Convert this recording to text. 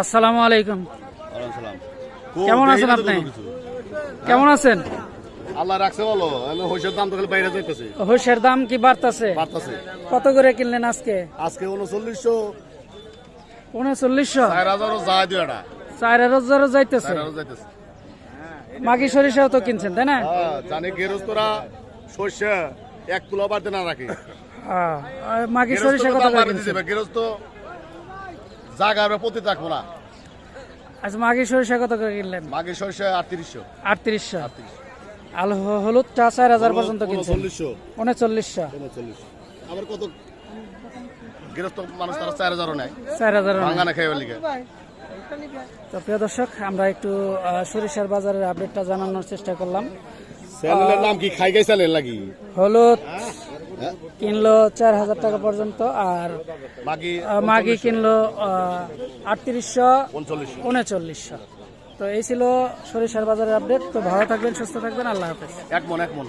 আসসালামু আলাইকুম। কেমন আছেন তো আপনি? কেমন আছেন? আল্লাহ রাখছে বলো হইসের দাম তো বাইরে যাইতেছে। হইসের দাম কি বাড়তাছে? বাড়তেছে। কত করে কিনলেন আজকে? আজকে উনচল্লিশশো। উনচল্লিশশো? চার হাজারও যায় দুই এটা। চার হাজারও যাইতেছে। চার হাজার যাইতেছে। মাগি সরিষাও তো কিনছেন তাই না? হ্যাঁ, জানি গেরস্তরা সর্ষে এক তুলা বাড়তে না রাখে। মাগি সরিষা কত করে কিনছেন? গেরস্ত জাগা প্রতি থাকব না। আচ্ছা মাগি সরিষা কত করে কিনলেন? মাগে সর্ষে আটত্রিশশো। আটত্রিশশো? আর হ- হলুদটা চার হাজার পর্যন্ত কিনছেন। উনচল্লিশশো আবার কত? গেরস্ত মানুষ তারা চার হাজারও নেয়। চার হাজার ভাঙ্গা না খাইবার লিগে তো প্রিয় দর্শক আমরা একটু সরিষার বাজারের আপডেটটা জানানোর চেষ্টা করলাম। চ্যানেলের নাম কি? খাই গাই চ্যানেল নাকি? হলুদ। হ্যাঁ? কিনলো চার হাজার টাকা পর্যন্ত আর মাগি কিনলো আটত্রিশশো উনচল্লিশশো। তো এই ছিল সরিষার বাজারের আপডেট তো ভালো থাকবেন সুস্থ থাকবেন। আল্লাহ হাফেজ। এক মন এক মন।